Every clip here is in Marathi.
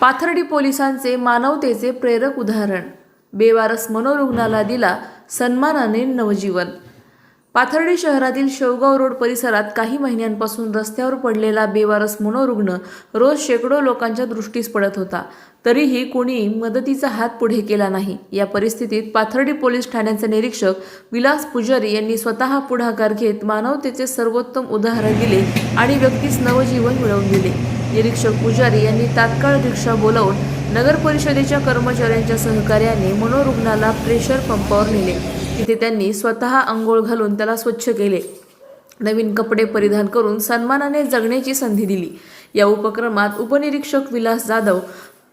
पाथर्डी पोलिसांचे मानवतेचे प्रेरक उदाहरण. बेवारस मनोरुग्णाला दिला सन्मानाने नवजीवन. पाथर्डी शहरातील शेवगाव रोड परिसरात काही महिन्यांपासून रस्त्यावर पडलेला बेवारस मनोरुग्ण रोज शेकडो लोकांच्या दृष्टीस पडत होता. तरीही कुणी मदतीचा हात पुढे केला नाही. या परिस्थितीत पाथर्डी पोलीस ठाण्याचे निरीक्षक विलास पुजारी यांनी स्वतः पुढाकार घेत मानवतेचे सर्वोत्तम उदाहरण दिले आणि व्यक्तीस नवजीवन मिळवून दिले. निरीक्षक पुजारी यांनी तात्काळ रिक्षा बोलावून नगर परिषदेच्या कर्मचाऱ्यांच्या सहकार्याने मनोरुग्णाला प्रेशर पंपावर नेले. तिथे त्यांनी स्वतः आंघोळ घालून त्याला स्वच्छ केले. नवीन कपडे परिधान करून सन्मानाने जगण्याची संधी दिली. या उपक्रमात उपनिरीक्षक विलास जाधव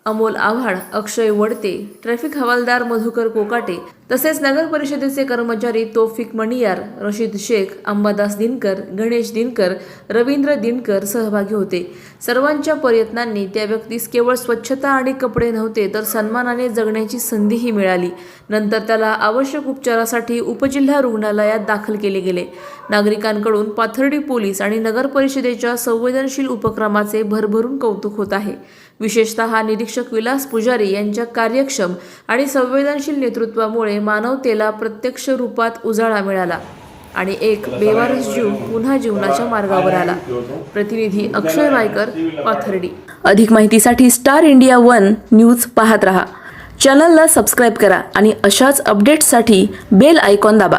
अमोल आव्हाड अक्षय वडते ट्रॅफिक हवालदार मधुकर कोकाटे तसेच नगर परिषदेचे कर्मचारी तोफिक मणियार रशीद शेख अंबादास दिनकर गणेश दिनकर रवींद्र दिनकर सहभागी होते. सर्वांच्या प्रयत्नांनी त्या व्यक्तीस केवळ स्वच्छता आणि कपडे नव्हते तर सन्मानाने जगण्याची संधीही मिळाली. नंतर त्याला आवश्यक उपचारासाठी उपजिल्हा रुग्णालयात दाखल केले गेले. नागरिकांकडून पाथर्डी पोलीस आणि नगर परिषदेच्या संवेदनशील उपक्रमाचे भरभरून कौतुक होत आहे. विशेषतः निरीक्षक विलास पुजारी यांच्या कार्यक्षम आणि संवेदनशील नेतृत्वामुळे मानवतेला प्रत्यक्ष रूपात उजाळा मिळाला आणि एक बेवारस जीव पुन्हा जीवनाच्या मार्गावर आला. प्रतिनिधी अक्षय वायकर पाथर्डी. अधिक माहितीसाठी स्टार इंडिया वन न्यूज पाहत रहा. चॅनलला सबस्क्राईब करा आणि अशाच अपडेट्ससाठी बेल आयकॉन दाबा.